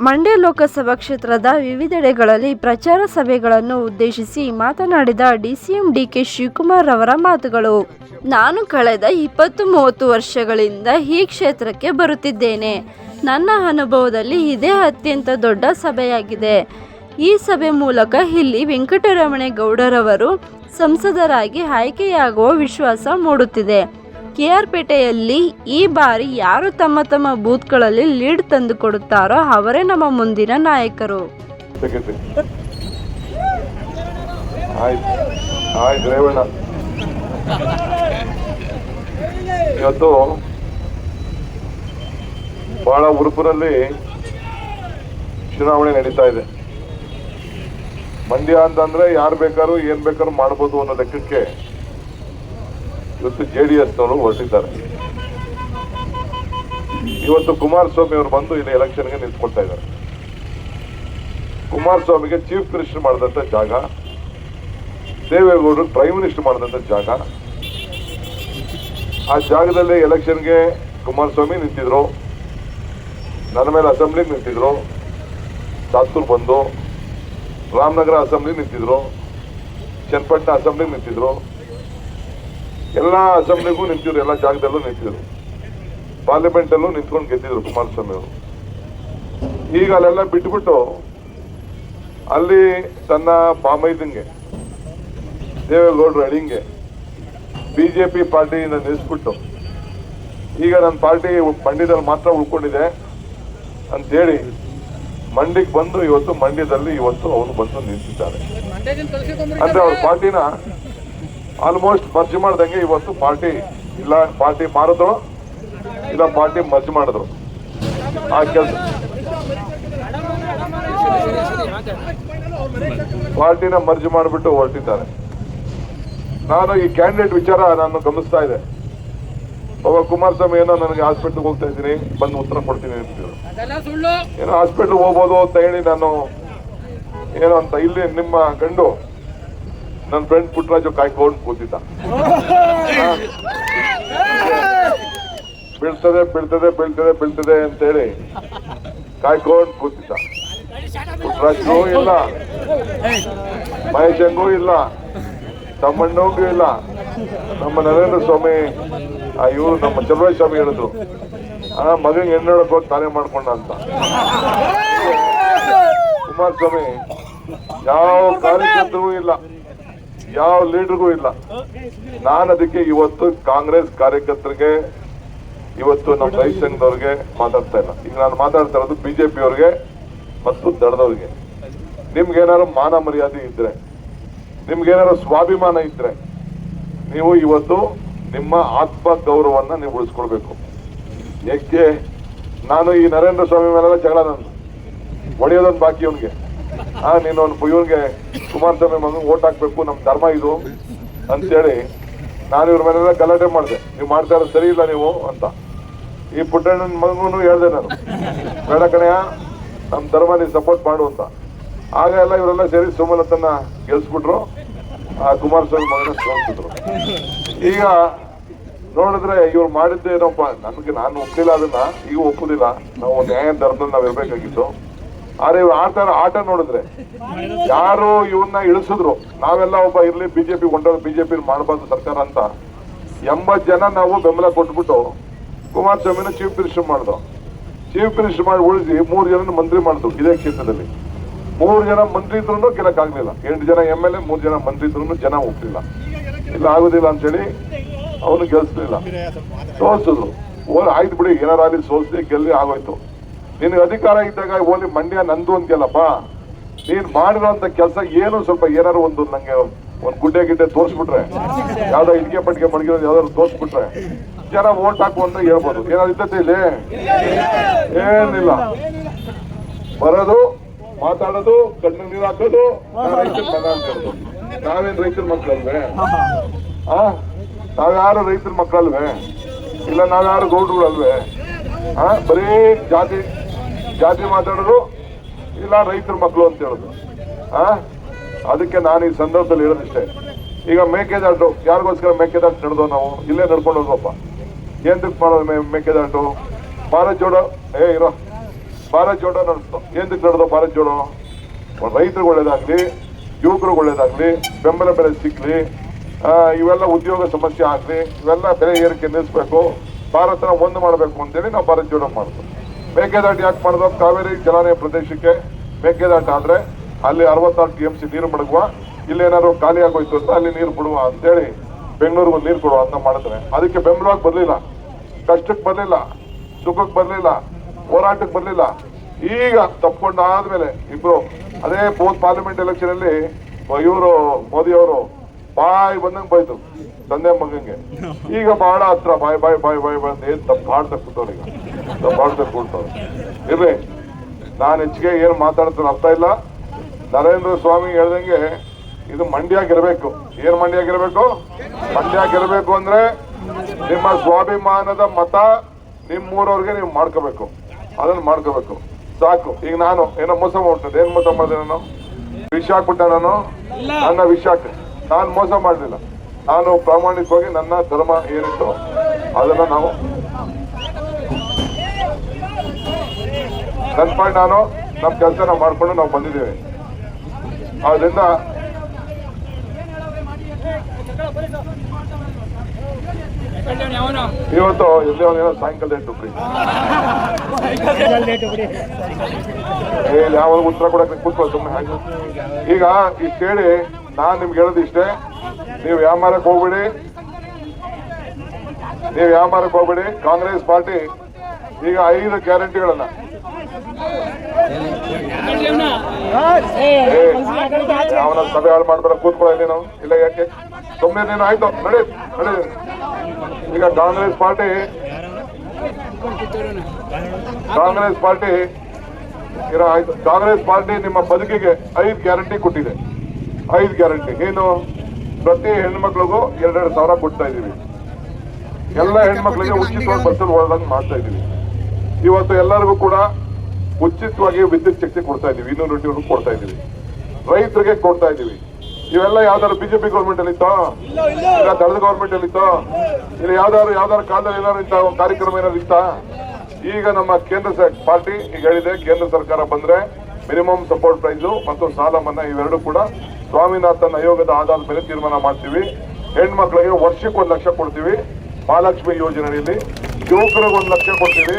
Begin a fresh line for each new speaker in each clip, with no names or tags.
ಮಂಡ್ಯ ಲೋಕಸಭಾ ಕ್ಷೇತ್ರದ ವಿವಿಧೆಡೆಗಳಲ್ಲಿ ಪ್ರಚಾರ ಸಭೆಗಳನ್ನು ಉದ್ದೇಶಿಸಿ ಮಾತನಾಡಿದ ಡಿಸಿಎಂ ಡಿಕೆ ಶಿವಕುಮಾರ್ ಅವರ ಮಾತುಗಳು. ನಾನು ಕಳೆದ ಇಪ್ಪತ್ತು ಮೂವತ್ತು ವರ್ಷಗಳಿಂದ ಈ ಕ್ಷೇತ್ರಕ್ಕೆ ಬರುತ್ತಿದ್ದೇನೆ. ನನ್ನ ಅನುಭವದಲ್ಲಿ ಇದೇ ಅತ್ಯಂತ ದೊಡ್ಡ ಸಭೆಯಾಗಿದೆ. ಈ ಸಭೆ ಮೂಲಕ ಇಲ್ಲಿ ವೆಂಕಟರಮಣೇಗೌಡರವರು ಸಂಸದರಾಗಿ ಆಯ್ಕೆಯಾಗುವ ವಿಶ್ವಾಸ ಮೂಡುತ್ತಿದೆ. ಕೆಆರ್ಪೇಟೆಯಲ್ಲಿ ಈ ಬಾರಿ ಯಾರು ತಮ್ಮ ತಮ್ಮ ಬೂತ್ಗಳಲ್ಲಿ ಲೀಡ್ ತಂದುಕೊಡುತ್ತಾರೋ ಅವರೇ ನಮ್ಮ ಮುಂದಿನ ನಾಯಕರು.
ಇವತ್ತು ಬಹಳ ಉರುಪುರಲ್ಲಿ ಚುನಾವಣೆ ನಡೀತಾ ಇದೆ. ಮಂಡ್ಯ ಅಂತಂದ್ರೆ ಯಾರು ಬೇಕಾದ್ರೂ ಏನ್ ಬೇಕಾದ್ರೂ ಮಾಡ್ಬೋದು ಅನ್ನೋ ಲೆಕ್ಕಕ್ಕೆ ಇವತ್ತು ಜೆ ಡಿ ಎಸ್ನವರು ಹೊರಟಿದ್ದಾರೆ. ಇವತ್ತು ಕುಮಾರಸ್ವಾಮಿ ಅವರು ಬಂದು ಇಲ್ಲಿ ಎಲೆಕ್ಷನ್ಗೆ ನಿಂತ್ಕೊಳ್ತಾ ಇದ್ದಾರೆ. ಕುಮಾರಸ್ವಾಮಿಗೆ ಚೀಫ್ ಮಿನಿಸ್ಟರ್ ಮಾಡಿದಂಥ ಜಾಗ, ದೇವೇಗೌಡರು ಪ್ರೈಮ್ ಮಿನಿಸ್ಟರ್ ಮಾಡಿದಂಥ ಜಾಗ. ಆ ಜಾಗದಲ್ಲಿ ಎಲೆಕ್ಷನ್ಗೆ ಕುಮಾರಸ್ವಾಮಿ ನಿಂತಿದ್ರು. ನನ್ನ ಮೇಲೆ ಅಸೆಂಬ್ಲಿಗೆ ನಿಂತಿದ್ರು. ಸಾತ್ಕೂರ್ ಬಂದು. ರಾಮನಗರ ಅಸೆಂಬ್ಲಿ ನಿಂತಿದ್ರು. ಚನ್ನಪಟ್ಟಣ ಅಸೆಂಬ್ಲಿಗೆ ನಿಂತಿದ್ರು. ಎಲ್ಲ ಅಸೆಂಬ್ಲಿಗೂ ನಿಂತಿದ್ರು ಎಲ್ಲ ಜಾಗದಲ್ಲೂ ನಿಂತಿದ್ರು. ಪಾರ್ಲಿಮೆಂಟಲ್ಲೂ ನಿಂತ್ಕೊಂಡು ಗೆದ್ದಿದ್ರು ಕುಮಾರಸ್ವಾಮಿ ಅವರು. ಈಗ ಅಲ್ಲೆಲ್ಲ ಬಿಟ್ಬಿಟ್ಟು ಅಲ್ಲಿ ತನ್ನ ಪಾಮೈದಂಗೆ ದೇವೇಗೌಡರು ಅಡಿಂಗೆ ಬಿಜೆಪಿ ಪಾರ್ಟಿಯಿಂದ ನಿಲ್ಲಿಸ್ಬಿಟ್ಟು ಈಗ ನನ್ನ ಪಾರ್ಟಿ ಮಂಡ್ಯದಲ್ಲಿ ಮಾತ್ರ ಉಳ್ಕೊಂಡಿದೆ ಅಂತೇಳಿ ಮಂಡ್ಯಕ್ಕೆ ಬಂದು ಇವತ್ತು ಮಂಡ್ಯದಲ್ಲಿ ಇವತ್ತು ಅವರು ಬಂದು ನಿಂತಿದ್ದಾರೆ. ಅಂದ್ರೆ ಅವ್ರ ಪಾರ್ಟಿನ ಆಲ್ಮೋಸ್ಟ್ ಮರ್ಜ್ ಮಾಡ್ದಂಗೆ ಇವತ್ತು ಪಾರ್ಟಿ ಇಲ್ಲ ಪಾರ್ಟಿ ಮಾರಿದ್ರು ಇಲ್ಲ ಪಾರ್ಟಿ ಮರ್ಜ್ ಮಾಡಿದ್ರು. ಆ ಕೆಲಸ. ಪಾರ್ಟಿನ ಮರ್ಜ್ ಮಾಡಿಬಿಟ್ಟು ಹೊರಟಿದ್ದಾರೆ. ನಾನು ಈ ಕ್ಯಾಂಡಿಡೇಟ್ ವಿಚಾರ ನಾನು ಗಮನಿಸ್ತಾ ಇದೆ ಒಬ್ಬ ಕುಮಾರಸ್ವಾಮಿ ಏನೋ ನನಗೆ ಹಾಸ್ಪಿಟ್ಲ್ಗೆ ಹೋಗ್ತಾ ಇದ್ದೀನಿ ಬಂದು ಉತ್ತರ ಕೊಡ್ತೀನಿ ಏನೋ ಹಾಸ್ಪಿಟ್ಲ್ ಹೋಗ್ಬೋದು ಅಂತ ಹೇಳಿ ನಾನು ಏನೋ ಅಂತ ಇಲ್ಲಿ ನಿಮ್ಮ ಗಂಡು ನನ್ನ ಫ್ರೆಂಡ್ ಪುಟ್ಟರಾಜು ಕಾಯ್ಕೊಂಡು ಕೂತಿದ್ದ. ಬೀಳ್ತದೆ ಬೀಳ್ತದೆ ಬೀಳ್ತದೆ ಬೀಳ್ತದೆ ಅಂತೇಳಿ ಕಾಯ್ಕೊಂಡು ಕೂತಿದ್ದ. ಪುಟ್ಟರಾಜು ಇಲ್ಲ. ಮಹೇಶಂಗೂ ಇಲ್ಲ. ತಮ್ಮಣ್ಣಗೂ ಇಲ್ಲ. ನಮ್ಮ ನರೇಂದ್ರ ಸ್ವಾಮಿ ಇವರು ನಮ್ಮ ಚಲುವೈ ಸ್ವಾಮಿ ಹೇಳಿದ್ರು. ಆ ಮಗನ್ ಹೆಣ್ಣೊಳಕ್ ಹೋಗಿ ತಾನೇ ಮಾಡ್ಕೊಂಡ ಅಂತ. ಕುಮಾರಸ್ವಾಮಿ, ಯಾವ ಕಾರ್ಯಕ್ರಮ ಇಲ್ಲ. ಯಾವ ಲೀಡರ್ಗೂ ಇಲ್ಲ. ನಾನು ಅದಕ್ಕೆ ಇವತ್ತು ಕಾಂಗ್ರೆಸ್ ಕಾರ್ಯಕರ್ತರಿಗೆ, ಇವತ್ತು ನಮ್ಮ ರೈತ ಸಂಘದವ್ರಿಗೆ ಮಾತಾಡ್ತಾ ಇಲ್ಲ. ಈಗ ನಾನು ಮಾತಾಡ್ತಾ ಇರೋದು ಬಿಜೆಪಿ ಅವ್ರಿಗೆ ಮತ್ತು ದಡದವ್ರಿಗೆ ನಿಮ್ಗೇನಾರು ಮಾನ ಮರ್ಯಾದೆ ಇದ್ರೆ ನಿಮ್ಗೇನಾರು ಸ್ವಾಭಿಮಾನ ಇದ್ರೆ, ನೀವು ಇವತ್ತು ನಿಮ್ಮ ಆತ್ಮ ಗೌರವನ್ನ ನೀವು ಉಳಿಸ್ಕೊಳ್ಬೇಕು. ಯಾಕೆ ನಾನು ಈ ನರೇಂದ್ರ ಸ್ವಾಮಿ ಮೇಲೆಲ್ಲ ಜಗಳ ನಾನು ಒಡೆಯೋದೊಂದು ಬಾಕಿ ಇವನ್ಗೆ ಆ, ನೀನು ಒಂದು ಇವನ್ಗೆ ಕುಮಾರಸ್ವಾಮಿ ಮಗನ್ ಓಟ್ ಹಾಕ್ಬೇಕು, ನಮ್ ಧರ್ಮ ಇದು ಅಂತೇಳಿ ನಾನು ಇವ್ರ ಮೇಲೆಲ್ಲ ಗಲಾಟೆ ಮಾಡಿದೆ. ನೀವು ಮಾಡ್ತಾ ಇರೋದು ಸರಿ ಇಲ್ಲ ನೀವು ಅಂತ. ಈ ಪುಟ್ಟಣ್ಣನ ಮಗನೂ ಹೇಳ್ದೆ ನಾನು. ಬೇಡ ಕಣಯ್ಯ, ನಮ್ ಧರ್ಮ ನೀವು ಸಪೋರ್ಟ್ ಮಾಡು ಅಂತ. ಆಗ ಎಲ್ಲ ಇವರೆಲ್ಲ ಸೇರಿ ಸೋಮಲತನ್ನ ಗೆಲ್ಸ್ಬಿಟ್ರು. ಆ ಕುಮಾರಸ್ವಾಮಿ ಮಗನ ಸೋಲ್ಸಿದ್ರು ಈಗ ನೋಡಿದ್ರೆ ಇವ್ರು ಮಾಡಿದ್ದೇನಪ್ಪ ನನ್ಗೆ ನಾನು ಒಪ್ಪಿಲ್ಲ ಅದನ್ನ, ಈಗ ಒಪ್ಪುದಿಲ್ಲ ನಾವು ನ್ಯಾಯ ಧರ್ಮದಲ್ಲಿ ನಾವು ಇರ್ಬೇಕಾಗಿತ್ತು. ಆದ್ರೆ ಇವ್ರು ಆಟ ಆಟ ನೋಡಿದ್ರೆ ಯಾರು ಇವನ್ನ ಇಳಿಸಿದ್ರು. ನಾವೆಲ್ಲ ಒಬ್ಬ ಇರ್ಲಿ, ಬಿಜೆಪಿ ಕೊಂಡವ್ರು ಬಿಜೆಪಿ ಮಾಡಬಾರ್ದು ಸರ್ಕಾರ ಅಂತ. ಎಂಬತ್ ಜನ ನಾವು ಬೆಂಬಲ ಕೊಟ್ಬಿಟ್ಟು ಕುಮಾರಸ್ವಾಮಿನ ಚೀಫ್ ಮಿನಿಸ್ಟರ್ ಮಾಡಿದ್ರು ಚೀಫ್ ಮಿನಿಸ್ಟರ್ ಮಾಡಿ ಉಳಿಸಿ ಮೂರು ಜನ ಮಂತ್ರಿ ಮಾಡಿದ್ರು ಇದೇ ಕ್ಷೇತ್ರದಲ್ಲಿ. ಮೂರು ಜನ ಮಂತ್ರಿ ಇದ್ರು ಗೆಲ್ಲಕ್ಕಾಗ್ಲಿಲ್ಲ ಎಂಟು ಜನ ಎಂ ಎಲ್ ಎ ಮೂರು ಜನ ಮಂತ್ರಿ ಇದ್ರು ಜನ ಹೋಗ್ಲಿಲ್ಲ ಇಲ್ಲ ಆಗುದಿಲ್ಲ ಅಂತೇಳಿ ಅವನು ಗೆಲ್ಸಲಿಲ್ಲ. ಸೋಲ್ಸಿದ್ರು. ಓ ಆಯ್ತು ಬಿಡಿ, ಏನಾರು ಆಗಲಿ ಸೋಲ್ಸಿ ಗೆಲ್ಲಿ ಆಗೋಯ್ತು. ನಿನಗೆ ಅಧಿಕಾರ ಇದ್ದಾಗ ಓಲಿ ಮಂಡ್ಯ ನಂದು ಅಂತಿಯಲ್ಲಪ್ಪ ನೀನ್ ಮಾಡಿರೋಂತ ಕೆಲಸ ಏನು ಸ್ವಲ್ಪ ಏನಾರು ಒಂದು ನಂಗೆ ಒಂದ್ ಗುಡ್ಡೆ ಗಿಡ್ಡೆ ತೋರಿಸ್ಬಿಟ್ರೆ. ಯಾವ್ದೋ ಇಟ್ಕೆ ಪಟ್ಕೆ ಮಡಗಿರೋದು ಯಾವ್ದಾದ್ರು ತೋರಿಸ್ಬಿಟ್ರೆ. ಜನ ಓಟ್ ಹಾಕು ಅಂತ ಹೇಳ್ಬೋದು. ಏನಾದ್ರು ಇದ್ದತೆ ಇಲ್ಲಿ? ಏನಿಲ್ಲ. ಬರೋದು, ಮಾತಾಡೋದು ಕಣ್ಣು ನೀರು ಹಾಕೋದು ನಾವೇನ್ ರೈತರ ಮಕ್ಕಳಲ್ವೇ ಆ? ನಾವ್ಯಾರು ರೈತರ ಮಕ್ಕಳಲ್ವೇ ಇಲ್ಲ, ನಾವ್ಯಾರು ಗೌಡ್ರುಗಳಲ್ವೇ? ಆ? ಬರೀ ಜಾತಿ ಜಾತಿ ಮಾತಾಡೋದು ಇಲ್ಲ ರೈತರ ಮಕ್ಕಳು ಅಂತ ಹೇಳೋದು. ಆ? ಅದಕ್ಕೆ ನಾನು ಈ ಸಂದರ್ಭದಲ್ಲಿ ಹೇಳೋದಿಷ್ಟೇ. ಈಗ ಮೇಕೆದಾಟು, ಯಾರಿಗೋಸ್ಕರ ಮೇಕೆದಾಟು ನಡೆದೋ ನಾವು ಇಲ್ಲೇ ನಡ್ಕೊಂಡು ಹೋಗೋಪ್ಪ ಏನ್ ಮಾಡೋದು ಮೇಕೆದಾಟು? ಭಾರತ್ ಜೋಡೋ, ಏ, ಇರೋ. ಭಾರತ್ ಜೋಡೋ ನಡೆಸ್ತು. ಏನಕ್ಕೆ ನಡೆದು ಭಾರತ್ ಜೋಡೋ? ರೈತರಿಗೆ ಒಳ್ಳೇದಾಗ್ಲಿ, ಯುವಕರಿಗೆ ಒಳ್ಳೇದಾಗ್ಲಿ, ಬೆಂಬಲ ಬೆಲೆ ಸಿಗ್ಲಿ ಇವೆಲ್ಲ ಉದ್ಯೋಗ ಸಮಸ್ಯೆ ಆಗ್ಲಿ, ಇವೆಲ್ಲ ಬೆಲೆ ಏರಿಕೆ ನಿಲ್ಲಿಸ್ಬೇಕು, ಭಾರತನ ಒಂದು ಮಾಡಬೇಕು ಅಂತೇಳಿ ನಾವು ಭಾರತ್ ಜೋಡೋ ಮಾಡಿದ್ವಿ ಮೇಕೆದಾಟು ಯಾಕೆ ಮಾಡಿದ್ರು? ಕಾವೇರಿ ಜಲಾನಯ ಪ್ರದೇಶಕ್ಕೆ ಮೇಕೆದಾಟು ಆದ್ರೆ ಅಲ್ಲಿ ಅರವತ್ತಾರು ಟಿ ಎಂ ಸಿ ನೀರು ಮಡಗುವ ಇಲ್ಲೇನಾದ್ರು ಖಾಲಿ ಆಗೋಯ್ತು ಅಂತ ಅಲ್ಲಿ ನೀರು ಬಿಡುವ ಅಂತೇಳಿ ಬೆಂಗಳೂರಿಗೆ ನೀರು ಕೊಡುವ ಅಂತ ಮಾಡಿದ್ರೆ ಅದಕ್ಕೆ ಬೆಂಬಲವಾಗಿ ಬರಲಿಲ್ಲ. ಕಷ್ಟಕ್ಕೆ ಬರಲಿಲ್ಲ. ಸುಖಕ್ಕೆ ಬರಲಿಲ್ಲ. ಹೋರಾಟಕ್ಕೆ ಬರಲಿಲ್ಲ. ಈಗ ತಪ್ಕೊಂಡು ಆದ್ಮೇಲೆ ಇಬ್ರು ಅದೇ ಪೋಸ್ಟ್ ಪಾರ್ಲಿಮೆಂಟ್ ಎಲೆಕ್ಷನ್ ಅಲ್ಲಿ ಇವರು ಮೋದಿ ಅವರು ಬಾಯ್ ಬಂದಂಗೆ ಬೈತು ತಂದೆ ಮಗಂಗೆ. ಈಗ ಬಹಳ ಹತ್ರ ಬಾಯ್ ಬಾಯ್ ಬಾಯ್ ಬಾಯ್ ಬಂದು ಏನ್ ತಪ್ಪು ಈಗ. ತಪ್ಪು ಕೊಡ್ತಾರೆ ನಾನು ಹೆಚ್ಚಿಗೆ ಏನು ಮಾತಾಡ್ತಾರೆ ಅರ್ಥ ಇಲ್ಲ. ನರೇಂದ್ರ ಸ್ವಾಮಿ ಹೇಳ್ದಂಗೆ ಇದು ಮಂಡ್ಯಾಗಿರ್ಬೇಕು ಏನ್ ಮಂಡ್ಯಾಗಿರ್ಬೇಕು ಮಂಡ್ಯಾಗಿರ್ಬೇಕು ಅಂದ್ರೆ ನಿಮ್ಮ ಸ್ವಾಭಿಮಾನದ ಮತ ನಿಮ್ಮೂರವ್ರಿಗೆ ನೀವು ಮಾಡ್ಕೋಬೇಕು. ಅದನ್ನ ಮಾಡ್ಕೋಬೇಕು. ಸಾಕು. ಈಗ ನಾನು ಏನೋ ಮೋಸ ಮಾಡ್ತದೆ ಏನ್ ಮೋಸ ಮಾಡಿದೆ ನಾನು? ವಿಷ ಹಾಕ್ಬಿಟ್ಟ ನಾನು. ನನ್ನ ವಿಷ ನಾನು ಮೋಸ ಮಾಡಲಿಲ್ಲ. ನಾನು ಪ್ರಾಮಾಣಿಕವಾಗಿ ನನ್ನ ಧರ್ಮ ಏನಿತ್ತು ಅದನ್ನ ನಾವು ನನ್ನ ಪಾಯಿಂಟ್ ನಾನು ನಮ್ಮ ಕೆಲಸ ಮಾಡ್ಕೊಂಡು ನಾವು ಬಂದಿದ್ದೇವೆ. ಆದ್ರಿಂದ ಇವತ್ತು ಎಲ್ಲಿ ಒಂದೇನೋ ಸಾಯಂಕಾಲ ಎಂಟು ಬಿಡಿ ಯಾವ ಉತ್ತರ ಕೊಡಕ್ಕೆ ಕೂತ್ಕೊಳ್ಳಿ ಸುಮ್ಮನೆ ಹಾಗೆ. ಈಗ ಇಷ್ಟು ಕೇಳಿ ನಾನು ನಿಮ್ಗೆ ಹೇಳೋದು ಇಷ್ಟೇ. ನೀವು ವ್ಯಾಪಾರಕ್ಕೆ ಹೋಗ್ಬೇಡಿ. ನೀವು ವ್ಯಾಪಾರಕ್ಕೆ ಹೋಗ್ಬೇಡಿ. ಕಾಂಗ್ರೆಸ್ ಪಾರ್ಟಿ ಈಗ ಐದು ಗ್ಯಾರಂಟಿಗಳನ್ನ ಅವನ ಸಭೆ ಹಾಳು ಮಾಡ್ಬೇಡ, ಕೂತ್ಕೊಳ್ಳಿ ನಾವು. ಇಲ್ಲ ಯಾಕೆ? ಸುಮ್ಮನೆ ನೀನು ಆಯ್ತು. ನಡಿ ನಡಿ. ಈಗ ಕಾಂಗ್ರೆಸ್ ಪಾರ್ಟಿ. ಕಾಂಗ್ರೆಸ್ ಪಾರ್ಟಿ, ಇರ, ಆಯ್ತು. ಕಾಂಗ್ರೆಸ್ ಪಾರ್ಟಿ ನಿಮ್ಮ ಬದುಕಿಗೆ ಐದು ಗ್ಯಾರಂಟಿ ಕೊಟ್ಟಿದೆ. ಐದು ಗ್ಯಾರಂಟಿ. ಏನು ಪ್ರತಿ ಹೆಣ್ಮಕ್ಳಿಗೂ ಎರಡೆರಡು ಸಾವಿರ ಕೊಡ್ತಾ ಇದೀವಿ ಎಲ್ಲ ಹೆಣ್ಮಕ್ಳಿಗೆ ಉಚಿತವಾಗಿ ಬಸ್ಸಲ್ಲಿ ಓಡಾಡಂಗ್ ಮಾಡ್ತಾ ಇದೀವಿ ಇವತ್ತು ಎಲ್ಲರಿಗೂ ಕೂಡ ಉಚಿತವಾಗಿ ವಿದ್ಯುತ್ ಶಕ್ತಿ ಕೊಡ್ತಾ ಇದೀವಿ ಇನ್ನೂರು ಯೂನಿಟ್ ಕೊಡ್ತಾ ಇದೀವಿ ರೈತರಿಗೆ ಕೊಡ್ತಾ ಇದೀವಿ ಇವೆಲ್ಲ ಯಾವ್ದಾದ್ರು ಬಿಜೆಪಿ ಗೌರ್ಮೆಂಟ್ ಅಲ್ಲಿ ಇತ್ತೋ ಇಲ್ಲ ದಳದ ಗೌರ್ಮೆಂಟ್ ಅಲ್ಲಿ ಇತ್ತೋ ಇಲ್ಲ ಯಾವ್ದಾದ್ರು ಯಾವ್ದಾದ್ರು ಕಾಲದಲ್ಲಿ ಏನಾದ್ರು ಇಂಥ ಕಾರ್ಯಕ್ರಮ ಏನಾದ್ರು ಇತ್ತಾ? ಈಗ ನಮ್ಮ ಕೇಂದ್ರ ಪಾರ್ಟಿ ಈಗ ಹೇಳಿದೆ ಕೇಂದ್ರ ಸರ್ಕಾರ ಬಂದ್ರೆ ಮಿನಿಮಮ್ ಸಪೋರ್ಟ್ ಪ್ರೈಸ್ ಮತ್ತು ಸಾಲ ಮನ್ನಾ ಇವೆರಡು ಕೂಡ ಸ್ವಾಮಿನಾಥನ್ ಆಯೋಗದ ಆಧಾರದ ಮೇಲೆ ತೀರ್ಮಾನ ಮಾಡ್ತೀವಿ. ಹೆಣ್ಮಕ್ಳಿಗೆ ವರ್ಷಕ್ಕೆ ಒಂದು ಲಕ್ಷ ಕೊಡ್ತೀವಿ. ಮಹಾಲಕ್ಷ್ಮಿ ಯೋಜನೆಯಲ್ಲಿ ಯುವಕರಿಗೆ ಒಂದು ಲಕ್ಷ ಕೊಡ್ತೀವಿ.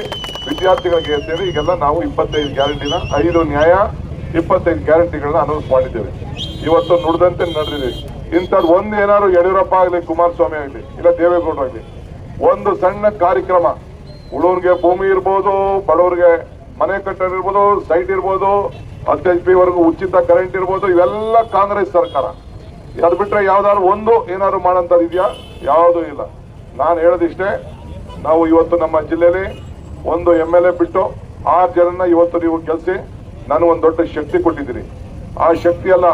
ವಿದ್ಯಾರ್ಥಿಗಳಿಗೆ ಹೇಳ್ತೇವೆ ಈಗೆಲ್ಲ ನಾವು ಇಪ್ಪತ್ತೈದು ಗ್ಯಾರಂಟಿನ ಐದು ನ್ಯಾಯ, ಇಪ್ಪತ್ತೈದು ಗ್ಯಾರಂಟಿಗಳನ್ನ ಅನೌನ್ಸ್ ಮಾಡಿದ್ದೇವೆ. ಇವತ್ತು ನುಡಿದಂತೆ ನಡೆದಿದೆ. ಇಂಥದ್ದು ಒಂದು ಏನಾದ್ರು ಯಡಿಯೂರಪ್ಪ ಆಗಲಿ, ಕುಮಾರಸ್ವಾಮಿ ಆಗಲಿ, ಇಲ್ಲ ದೇವೇಗೌಡ ಆಗಲಿ, ಒಂದು ಸಣ್ಣ ಕಾರ್ಯಕ್ರಮ. ಹುಡುಗರಿಗೆ ಭೂಮಿ ಇರ್ಬೋದು, ಬಡವರಿಗೆ ಮನೆ ಕಟ್ಟೋದಿರ್ಬೋದು ಸೈಟ್ ಇರ್ಬೋದು ಹತ್ತು ಎಚ್ ಪಿ ವರೆಗೂ ಉಚಿತ ಕರೆಂಟ್ ಇರ್ಬೋದು, ಇವೆಲ್ಲ ಕಾಂಗ್ರೆಸ್ ಸರ್ಕಾರ. ಅದು ಬಿಟ್ರೆ ಯಾವ್ದಾದ್ರು ಒಂದು ಏನಾದ್ರು ಮಾಡೋಂಥದ್ದು ಇದೆಯಾ? ಯಾವುದೂ ಇಲ್ಲ. ನಾನು ಹೇಳೋದಿಷ್ಟೇ, ನಾವು ಇವತ್ತು ನಮ್ಮ ಜಿಲ್ಲೆಯಲ್ಲಿ ಒಂದು ಎಂ ಎಲ್ ಎ ಬಿಟ್ಟು ಆರು ಜನನ ಇವತ್ತು ನೀವು ಗೆಲ್ಸಿ ನಾನು ಒಂದು ದೊಡ್ಡ ಶಕ್ತಿ ಕೊಟ್ಟಿದ್ದೀರಿ ಆ ಶಕ್ತಿ ಅಲ್ಲ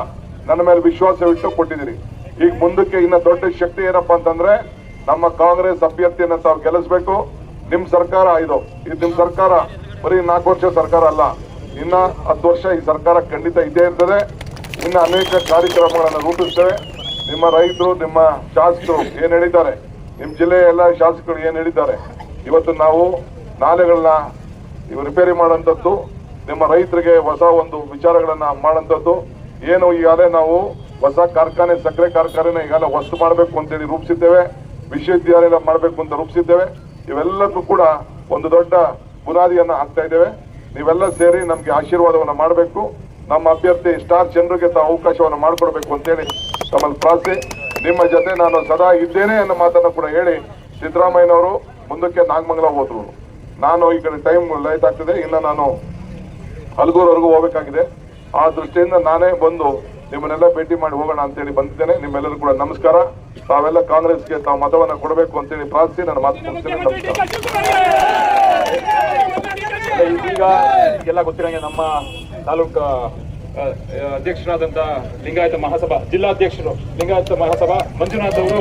ನನ್ನ ಮೇಲೆ ವಿಶ್ವಾಸವಿಟ್ಟು ಕೊಟ್ಟಿದ್ದೀರಿ ಈಗ ಮುಂದಕ್ಕೆ ಇನ್ನ ದೊಡ್ಡ ಶಕ್ತಿ ಏನಪ್ಪಾ ಅಂತಂದ್ರೆ ನಮ್ಮ ಕಾಂಗ್ರೆಸ್ ಅಭ್ಯರ್ಥಿಯನ್ನ ತಾವು ಗೆಲ್ಲಿಸ್ಬೇಕು. ನಿಮ್ ಸರ್ಕಾರ ಇದು. ಇದು ನಿಮ್ ಸರ್ಕಾರ. ಬರೀ ನಾಲ್ಕು ವರ್ಷ ಸರ್ಕಾರ ಅಲ್ಲ. ಇನ್ನ ಹತ್ತು ವರ್ಷ ಈ ಸರ್ಕಾರ ಖಂಡಿತ ಇದ್ದೇ ಇರ್ತದೆ. ಇನ್ನು ಅನೇಕ ಕಾರ್ಯಕ್ರಮಗಳನ್ನು ರೂಪಿಸ್ತೇವೆ. ನಿಮ್ಮ ರೈತರು, ನಿಮ್ಮ ಶಾಸಕರು ಏನ್ ಹೇಳಿದ್ದಾರೆ? ನಿಮ್ ಜಿಲ್ಲೆಯ ಎಲ್ಲ ಶಾಸಕರು ಏನ್ ಹೇಳಿದ್ದಾರೆ? ಇವತ್ತು ನಾವು ನಾಲೆಗಳನ್ನ ರಿಪೇರಿ ಮಾಡೋಂಥದ್ದು ನಿಮ್ಮ ರೈತರಿಗೆ ಹೊಸ ಒಂದು ವಿಚಾರಗಳನ್ನ ಮಾಡೋಂಥದ್ದು ಏನು ಈಗಾಗಲೇ ನಾವು ಹೊಸ ಕಾರ್ಖಾನೆ, ಸಕ್ಕರೆ ಕಾರ್ಖಾನೆ ಈಗಾಗಲೇ ವಸ್ತು ಮಾಡಬೇಕು ಅಂತೇಳಿ ರೂಪಿಸಿದ್ದೇವೆ ವಿಶ್ವವಿದ್ಯಾಲಯ ಮಾಡಬೇಕು ಅಂತ ರೂಪಿಸಿದ್ದೇವೆ. ಇವೆಲ್ಲಕ್ಕೂ ಕೂಡ ಒಂದು ದೊಡ್ಡ ಬುನಾದಿಯನ್ನ ಹಾಕ್ತಾ ಇದ್ದೇವೆ. ನೀವೆಲ್ಲ ಸೇರಿ ನಮ್ಗೆ ಆಶೀರ್ವಾದವನ್ನು ಮಾಡಬೇಕು. ನಮ್ಮ ಅಭ್ಯರ್ಥಿ ಸ್ಟಾರ್ ಜನರಿಗೆ ತಾವು ಅವಕಾಶವನ್ನು ಮಾಡಿಕೊಡ್ಬೇಕು ಅಂತೇಳಿ ತಮ್ಮಲ್ಲಿ ಪ್ರಾರ್ಥಿ. ನಿಮ್ಮ ಜೊತೆ ನಾನು ಸದಾ ಇದ್ದೇನೆ ಅನ್ನೋ ಮಾತನ್ನು ಕೂಡ ಹೇಳಿ ಸಿದ್ದರಾಮಯ್ಯನವರು ಮುಂದಕ್ಕೆ ನಾಗಮಂಗಲ ಹೋದ್ರು. ನಾನು ಈ ಕಡೆ ಟೈಮ್ ಲೈಟ್ ಆಗ್ತದೆ. ಇನ್ನು ನಾನು ಹಲಗೂರವರೆಗೂ ಹೋಗಬೇಕಾಗಿದೆ. ಆ ದೃಷ್ಟಿಯಿಂದ ನಾನೇ ಬಂದು ನಿಮ್ಮನ್ನೆಲ್ಲ ಭೇಟಿ ಮಾಡಿ ಹೋಗೋಣ ಅಂತೇಳಿ ಬಂದಿದ್ದೇನೆ. ನಿಮ್ಮೆಲ್ಲರೂ ಕೂಡ ನಮಸ್ಕಾರ. ತಾವೆಲ್ಲ ಕಾಂಗ್ರೆಸ್ಗೆ ತಾವು ಮತವನ್ನ ಕೊಡಬೇಕು ಅಂತೇಳಿ ಪ್ರಾರ್ಥಿಸಿ ನಾನು ಮಾತು ಮುಗಿಸ್ತೇನೆ. ನಮಸ್ಕಾರ.
ಈಗ ಎಲ್ಲ ಗೊತ್ತಿರಂಗೆ ನಮ್ಮ ತಾಲೂಕು ಅಧ್ಯಕ್ಷರಾದಂತ ಲಿಂಗಾಯತ ಮಹಾಸಭಾ, ಜಿಲ್ಲಾಧ್ಯಕ್ಷರು ಲಿಂಗಾಯತ ಮಹಾಸಭಾ ಮಂಜುನಾಥ್ ಅವರು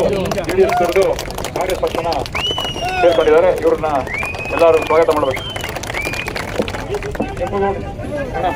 ಕಾಂಗ್ರೆಸ್ ಪಕ್ಷನ ಸೇರ್ಕೊಂಡಿದ್ದಾರೆ. ಇವ್ರನ್ನ ಎಲ್ಲರೂ ಸ್ವಾಗತ ಮಾಡಬೇಕು ಕೆಂಪೇಗೌಡ ಅಣ್ಣ